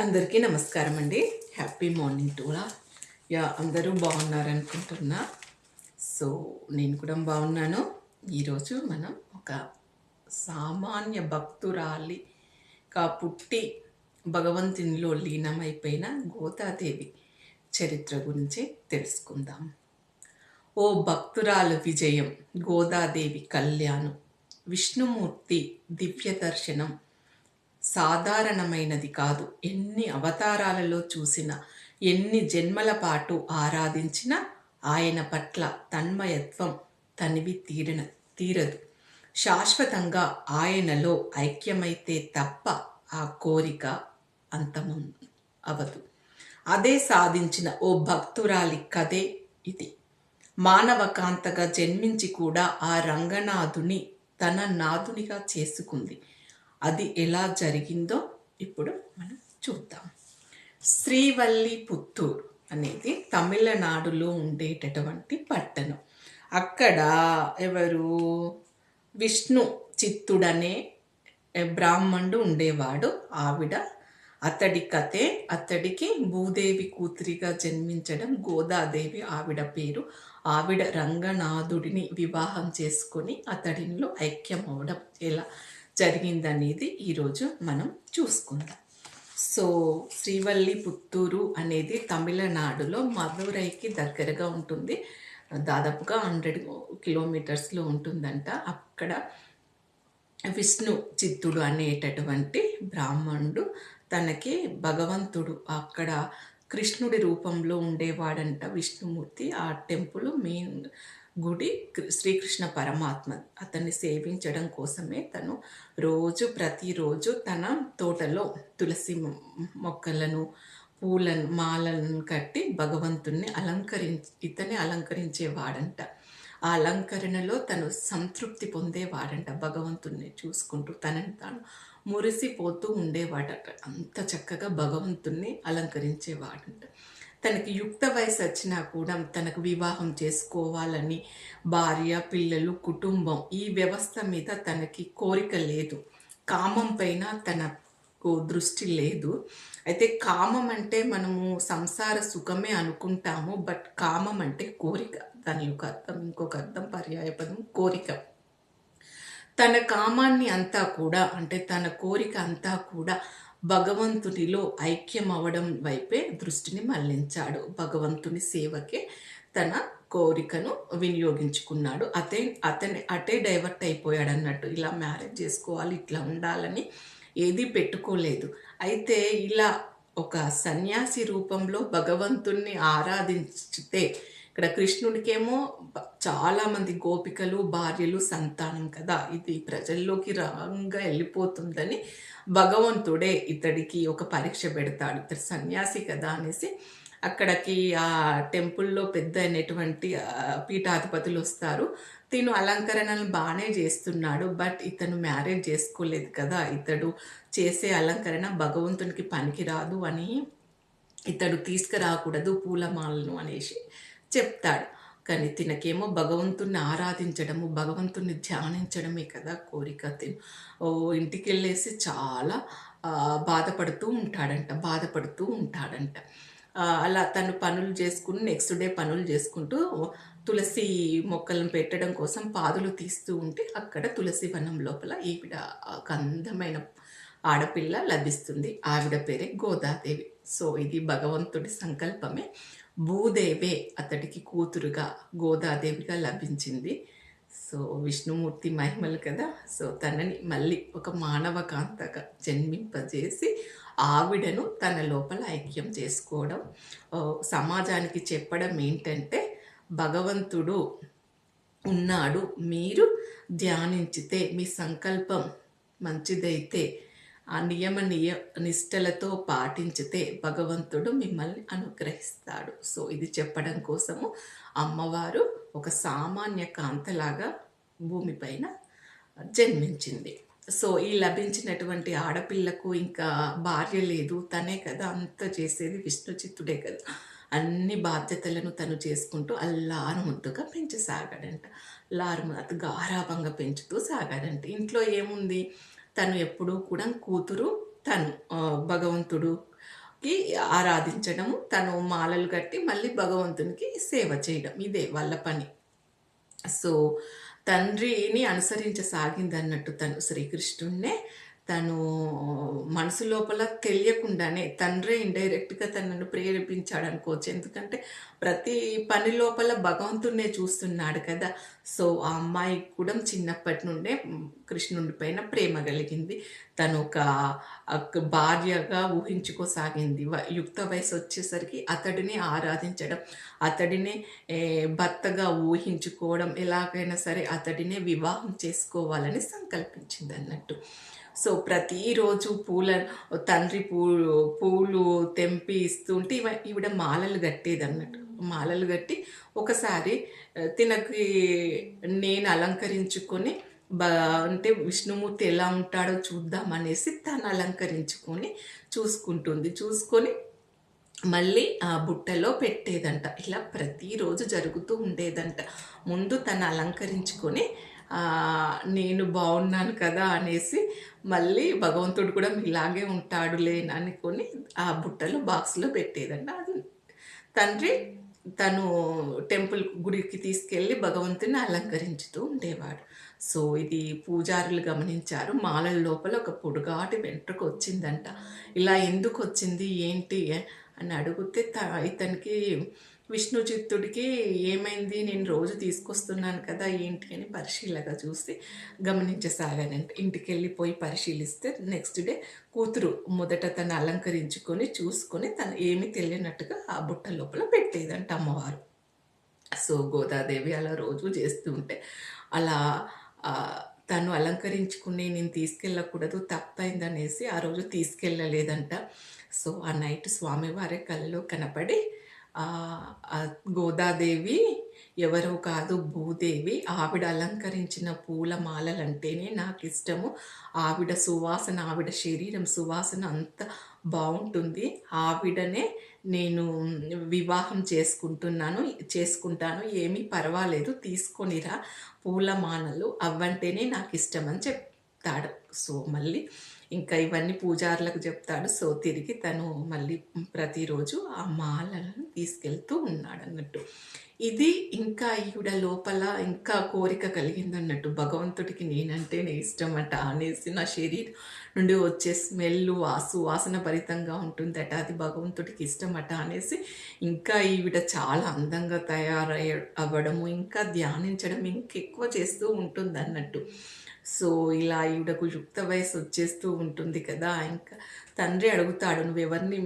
అందరికీ నమస్కారం అండి. హ్యాపీ మార్నింగ్ టులా యా అందరూ బాగున్నారనుకుంటున్నా సో నేను కూడా బాగున్నాను. ఈరోజు మనం ఒక సామాన్య భక్తురాలిగా పుట్టి భగవంతునిలో లీనమైపోయిన గోదాదేవి చరిత్ర గురించి తెలుసుకుందాం. ఓ భక్తురాలు విజయం గోదాదేవి కళ్యాణం విష్ణుమూర్తి దివ్య దర్శనం సాధారణమైనది కాదు. ఎన్ని అవతారాలలో చూసిన ఎన్ని జన్మల పాటు ఆరాధించిన ఆయన పట్ల తన్మయత్వం తనివి తీరన తీరదు. శాశ్వతంగా ఆయనలో ఐక్యమైతే తప్ప ఆ కోరిక అంతము అవదు. అదే సాధించిన ఓ భక్తురాలి కథే ఇది. మానవకాంతగా జన్మించి కూడా ఆ రంగనాథుని తన నాథునిగా చేసుకుంది. అది ఎలా జరిగిందో ఇప్పుడు మనం చూద్దాం. శ్రీవల్లి పుత్తూరు అనేది తమిళనాడులో ఉండేటటువంటి పట్టణం. అక్కడ ఎవరు? విష్ణు చిత్తుడనే బ్రాహ్మణుడు ఉండేవాడు. ఆవిడ అతడి కథే అతడికి భూదేవి కూతురిగా జన్మించడం గోదాదేవి ఆవిడ పేరు. ఆవిడ రంగనాథుడిని వివాహం చేసుకొని అతడిలో ఐక్యం అవడం ఎలా? జరిగిందనేది ఈరోజు మనం చూసుకుందాం. సో శ్రీవల్లి పుత్తూరు అనేది తమిళనాడులో మదురైకి దగ్గరగా ఉంటుంది. దాదాపుగా హండ్రెడ్ కిలోమీటర్స్లో ఉంటుందంట. అక్కడ విష్ణు చిత్తుడు అనేటటువంటి బ్రాహ్మణుడు తనకి భగవంతుడు. అక్కడ కృష్ణుడి రూపంలో ఉండేవాడంట విష్ణుమూర్తి. ఆ టెంపుల్ మెయిన్ గుడి శ్రీకృష్ణ పరమాత్మ అతన్ని సేవించడం కోసమే తను రోజు ప్రతిరోజు తన తోటలో తులసి మొక్కలను పూలను మాలను కట్టి భగవంతుణ్ణి అలంకరించి ఇతన్ని అలంకరించేవాడంట. ఆ అలంకరణలో తను సంతృప్తి పొందేవాడంట. భగవంతుణ్ణి చూసుకుంటూ తనని తాను మురిసిపోతూ ఉండేవాడట. అంత చక్కగా భగవంతుణ్ణి అలంకరించేవాడంట. తనకి యుక్త వయసు వచ్చినా కూడా తనకు వివాహం చేసుకోవాలని భార్య పిల్లలు కుటుంబం ఈ వ్యవస్థ మీద తనకి కోరిక లేదు. కామం పైన తనకు దృష్టి లేదు. అయితే కామం అంటే మనము సంసార సుఖమే అనుకుంటాము. బట్ కామం అంటే కోరిక. దాని యొక్క అర్థం ఇంకొక అర్థం పర్యాయపదం కోరిక. తన కామాన్ని అంతా కూడా అంటే తన కోరిక అంతా కూడా భగవంతునిలో ఐక్యం అవడం వైపే దృష్టిని మళ్ళించాడు. భగవంతుని సేవకే తన కోరికను వినియోగించుకున్నాడు. అతే అతని అటే డైవర్ట్ అయిపోయాడు అన్నట్టు ఇలా మ్యారేజ్ చేసుకోవాలి ఇట్లా ఉండాలని ఏది పెట్టుకోలేదు. అయితే ఇలా ఒక సన్యాసి రూపంలో భగవంతుణ్ణి ఆరాధించితే ఇక్కడ కృష్ణుడికేమో చాలామంది గోపికలు భార్యలు సంతానం కదా. ఇది ప్రజల్లోకి రాంగా వెళ్ళిపోతుందని భగవంతుడే ఇతడికి ఒక పరీక్ష పెడతాడు. ఇతడు సన్యాసి కదా అనేసి అక్కడికి ఆ టెంపుల్లో పెద్ద అయినటువంటి పీఠాధిపతులు వస్తారు. తిను అలంకరణలు బాగానే చేస్తున్నాడు బట్ ఇతను మ్యారేజ్ చేసుకోలేదు కదా. ఇతడు చేసే అలంకరణ భగవంతునికి పనికిరాదు అని ఇతడు తీసుకురాకూడదు పూలమాలను అనేసి. చెప్తాడు. కానీ తినకేమో భగవంతుణ్ణి ఆరాధించడము భగవంతుణ్ణి ధ్యానించడమే కదా కోరిక తిను. ఓ ఇంటికి వెళ్ళేసి చాలా బాధపడుతూ ఉంటాడంట బాధపడుతూ ఉంటాడంట. అలా తను పనులు చేసుకుని నెక్స్ట్ డే పనులు చేసుకుంటూ తులసి మొక్కలను పెట్టడం కోసం పాదులు తీస్తూ ఉంటే అక్కడ తులసి వనం లోపల ఈవిడ ఒక అందమైన ఆడపిల్ల లభిస్తుంది. ఆవిడ పేరే గోదాదేవి. సో ఇది భగవంతుడి సంకల్పమే. భూదేవే అతడికి కూతురుగా గోదాదేవిగా లభించింది. సో విష్ణుమూర్తి మహిమలు కదా. సో తనని మళ్ళీ ఒక మానవ కాంతగా జన్మింపజేసి ఆవిడను తన లోపల ఐక్యం చేసుకోవడం. సమాజానికి చెప్పడం ఏంటంటే భగవంతుడు ఉన్నాడు మీరు ధ్యానించితే మీ సంకల్పం మంచిదైతే ఆ నియమ నియ నిష్టలతో పాటించితే భగవంతుడు మిమ్మల్ని అనుగ్రహిస్తాడు. సో ఇది చెప్పడం కోసము అమ్మవారు ఒక సామాన్య కాంతలాగా భూమిపైన జన్మించింది. సో ఈ లభించినటువంటి ఆడపిల్లకు ఇంకా భార్య లేదు తనే కదా అంత చేసేది విష్ణు చిత్తుడే కదా. అన్ని బాధ్యతలను తను చేసుకుంటూ అల్లారు ముద్దుగా పెంచసాగాడంట. లారు అతి గారాభంగా పెంచుతూ సాగాడంట. ఇంట్లో ఏముంది? తను ఎప్పుడూ కూడా కూతురు తను భగవంతుడుకి ఆరాధించడము తను మాలలు కట్టి మళ్ళీ భగవంతునికి సేవ చేయడం ఇదే వాళ్ళ పని. సో తండ్రిని అనుసరించసాగిందన్నట్టు తను శ్రీకృష్ణుడినే తను మనసు లోపల తెలియకుండానే తండ్రే ఇండైరెక్ట్గా తనను ప్రేరేపించాడు అనుకోవచ్చు ఎందుకంటే ప్రతి పని లోపల భగవంతుడినే చూస్తున్నాడు కదా. సో ఆ అమ్మాయికి కూడా చిన్నప్పటి నుండే కృష్ణుడి పైన ప్రేమ కలిగింది. తను ఒక భార్యగా ఊహించుకోసాగింది. యుక్త వయసు వచ్చేసరికి అతడిని ఆరాధించడం అతడిని భర్తగా ఊహించుకోవడం ఎలాగైనా సరే అతడినే వివాహం చేసుకోవాలని సంకల్పించింది అన్నట్టు. సో ప్రతిరోజు పూల తండ్రి పూలు పూలు తెంపి ఇస్తుంటే ఇవ ఈవిడ మాలలు కట్టేది అన్నట్టు. మాలలు కట్టి ఒకసారి తినకి నేను అలంకరించుకొని బా అంటే విష్ణుమూర్తి ఎలా ఉంటాడో చూద్దాం అనేసి తను అలంకరించుకొని చూసుకుంటుంది. చూసుకొని మళ్ళీ ఆ బుట్టలో పెట్టేదంట. ఇలా ప్రతిరోజు జరుగుతూ ఉండేదంట. ముందు తను అలంకరించుకొని నేను బాగున్నాను కదా అనేసి మళ్ళీ భగవంతుడు కూడా ఇలాగే ఉంటాడులే అనుకొని ఆ బుట్టలో బాక్స్లో పెట్టేదంట అది తండ్రి తను టెంపుల్ గుడికి తీసుకెళ్ళి భగవంతుని అలంకరించుతూ ఉండేవాడు. సో ఇది పూజారులు గమనించారు. మాలల లోపల ఒక పొడుగాటి వెంట్రుక వచ్చిందంట. ఇలా ఎందుకు వచ్చింది? ఏంటి? అని అడిగితే త- ఇతనికి విష్ణు చిత్తుడికి ఏమైంది? నేను రోజు తీసుకొస్తున్నాను కదా ఏంటి అని పరిశీలగా చూసి గమనించసాగానంట. ఇంటికి వెళ్ళిపోయి పరిశీలిస్తే నెక్స్ట్ డే కూతురు మొదట తను అలంకరించుకొని చూసుకొని తను ఏమీ తెలియనట్టుగా ఆ బుట్ట లోపల పెట్టేదంట అమ్మవారు. సో గోదాదేవి అలా రోజు చేస్తూ ఉంటే అలా తను అలంకరించుకుని నేను తీసుకెళ్ళకూడదు తప్పైందనేసి ఆ రోజు తీసుకెళ్ళలేదంట. సో ఆ నైట్ స్వామివారి కళ్ళలో కనపడి గోదాదేవి ఎవరో కాదు భూదేవి. ఆవిడ అలంకరించిన పూల మాలలంటేనే నాకు ఇష్టము ఆవిడ సువాసన ఆవిడ శరీరం సువాసన అంత బాగుంటుంది ఆవిడనే నేను వివాహం చేసుకుంటున్నాను చేసుకుంటాను ఏమీ పర్వాలేదు తీసుకొనిరా. పూలమాలలు అవ్వంటేనే నాకు ఇష్టం అని చెప్తాడు. సో మళ్ళీ ఇంకా ఇవన్నీ పూజారులకు చెప్తాడు. సో తిరిగి తను మళ్ళీ ప్రతిరోజు ఆ మాలలను తీసుకెళ్తూ ఉన్నాడు అన్నట్టు. ఇది ఇంకా ఈవిడ లోపల ఇంకా కోరిక కలిగిందన్నట్టు. భగవంతుడికి నేనంటేనే ఇష్టమట అనేసి నా శరీరం నుండి వచ్చే స్మెల్ వాసు వాసన భరితంగా ఉంటుందట అది భగవంతుడికి ఇష్టమట అనేసి ఇంకా ఈవిడ చాలా అందంగా తయారయ్య అవ్వడము ఇంకా ధ్యానించడం ఇంకెక్కువ చేస్తూ ఉంటుంది అన్నట్టు సో ఇలా ఈవిడకు యుక్త వయసు వచ్చేస్తూ ఉంటుంది కదా ఇంకా తండ్రి అడుగుతాడు నువ్వు ఎవరిని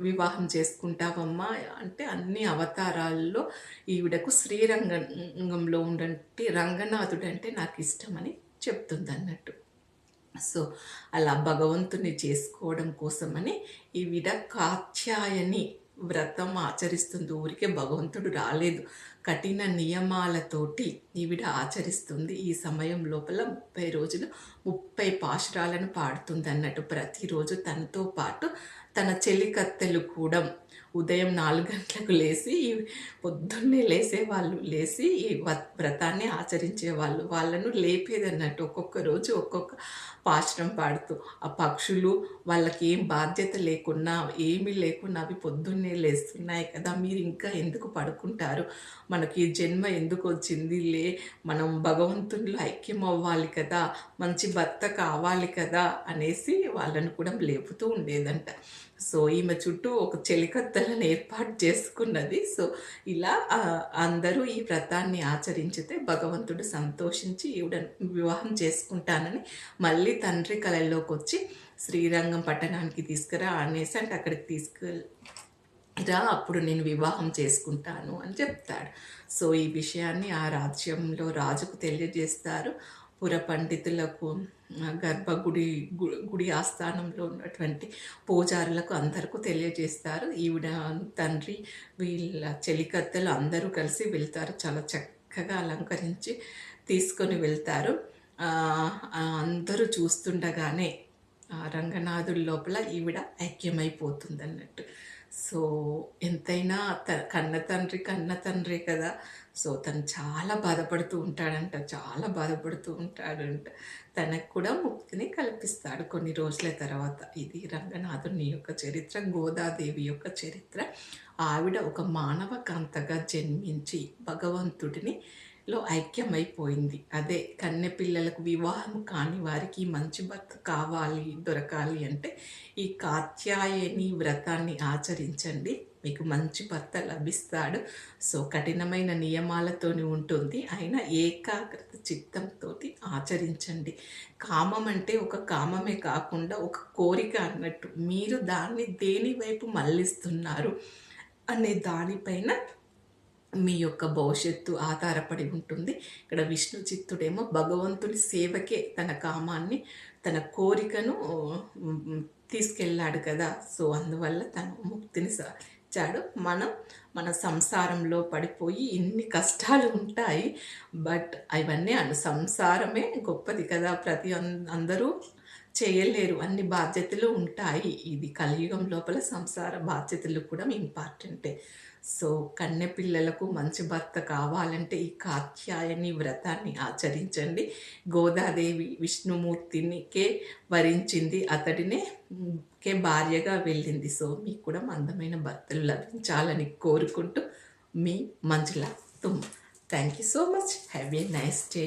వివాహం చేసుకుంటావమ్మా? అంటే అన్ని అవతారాల్లో ఈవిడకు శ్రీరంగంలో ఉండంటే రంగనాథుడు అంటే నాకు ఇష్టమని చెప్తుంది అన్నట్టు సో అలా భగవంతుని చేసుకోవడం కోసమని ఈ విధ కాత్యాయని వ్రతం ఆచరిస్తుంది. ఊరికే భగవంతుడు రాలేదు. కఠిన నియమాలతోటి ఈవిడ ఆచరిస్తుంది. ఈ సమయం లోపల ముప్పై రోజులు ముప్పై పాశురాలను పాడుతుంది అన్నట్టు ప్రతిరోజు తనతో పాటు తన చెలికత్తెలు కూడా ఉదయం నాలుగు గంటలకు లేచి పొద్దున్నే లేసేవాళ్ళు లేచి ఈ వ్రతాన్ని ఆచరించేవాళ్ళు. వాళ్ళను లేపేదన్నట్టు ఒక్కొక్క రోజు ఒక్కొక్క పాశ్రం పాడుతూ ఆ పక్షులు వాళ్ళకి ఏం బాధ్యత లేకున్నా ఏమీ లేకున్నా అవి పొద్దున్నే లేస్తున్నాయి కదా మీరు ఇంకా ఎందుకు పడుకుంటారు? మనకి జన్మ ఎందుకు వచ్చింది? లే మనం భగవంతునిలో ఐక్యం అవ్వాలి కదా మంచి భర్త కావాలి కదా అనేసి వాళ్ళను కూడా లేపుతూ ఉండేదంట. సో ఈమె చుట్టూ ఒక చెలికత్తలను ఏర్పాటు చేసుకున్నది. సో ఇలా అందరూ ఈ వ్రతాన్ని ఆచరించితే భగవంతుడు సంతోషించి ఈవిడ వివాహం చేసుకుంటానని మళ్ళీ తండ్రి కళల్లోకి వచ్చి శ్రీరంగం పట్టణానికి తీసుకురా అనేసి అంటే అక్కడికి తీసుకెళ్ళి రా అప్పుడు నేను వివాహం చేసుకుంటాను అని చెప్తాడు. సో ఈ విషయాన్ని ఆ రాజ్యంలో రాజుకు తెలియజేస్తారు. పుర పండితులకు గర్భగుడి గుడి ఆస్థానంలో ఉన్నటువంటి పూజారులకు అందరికీ తెలియజేస్తారు. ఈవిడ తండ్రి వీళ్ళ చెలికత్తెలు అందరూ కలిసి వెళ్తారు. చాలా చక్కగా అలంకరించి తీసుకొని వెళ్తారు. అందరూ చూస్తుండగానే రంగనాథుల రంగనాథుడి లోపల ఈవిడ ఐక్యమైపోతుంది అన్నట్టు సో ఎంతైనా త కన్న తండ్రి కన్న తండ్రే కదా. సో తను చాలా బాధపడుతూ ఉంటాడంట చాలా బాధపడుతూ ఉంటాడంట. తనకు కూడా ముక్తిని కల్పిస్తాడు కొన్ని రోజుల తర్వాత. ఇది రంగనాథుని యొక్క చరిత్ర గోదాదేవి యొక్క చరిత్ర. ఆవిడ ఒక మానవ కాంతగా జన్మించి భగవంతుడిని లో ఐక్యమైపోయింది. అదే కన్నె పిల్లలకు వివాహం కాని వారికి మంచి భర్త కావాలి దొరకాలి అంటే ఈ కాత్యాయని వ్రతాన్ని ఆచరించండి. మీకు మంచి భర్త లభిస్తాడు. సో కఠినమైన నియమాలతోని ఉంటుంది. అయినా ఏకాగ్రత చిత్తంతో ఆచరించండి. కామం అంటే ఒక కామమే కాకుండా ఒక కోరిక అన్నట్టు. మీరు దాన్ని దేని వైపు మళ్ళిస్తున్నారు అనే దానిపైన మీ యొక్క భవిష్యత్తు ఆధారపడి ఉంటుంది. ఇక్కడ విష్ణు చిత్తుడేమో భగవంతుని సేవకే తన కామాన్ని తన కోరికను తీసుకెళ్ళాడు కదా. సో అందువల్ల తను ముక్తిని సాధించాడు మనం మన సంసారంలో పడిపోయి ఇన్ని కష్టాలు ఉంటాయి. బట్ అవన్నీ అను సంసారమే గొప్పది కదా. ప్రతి అందరూ చేయలేరు. అన్ని బాధ్యతలు ఉంటాయి. ఇది కలియుగం లోపల సంసార బాధ్యతలు కూడా ఇంపార్టెంటే. సో కన్నె పిల్లలకు మంచి భర్త కావాలంటే ఈ కాత్యాయని వ్రతాన్ని ఆచరించండి. గోదాదేవి విష్ణుమూర్తినికే వరించింది అతడినే కే భార్యగా వెళ్ళింది. సో మీకు కూడా అందమైన భర్తలు లభించాలని కోరుకుంటూ మీ మంజుల తుమ్ thank you so much have a nice day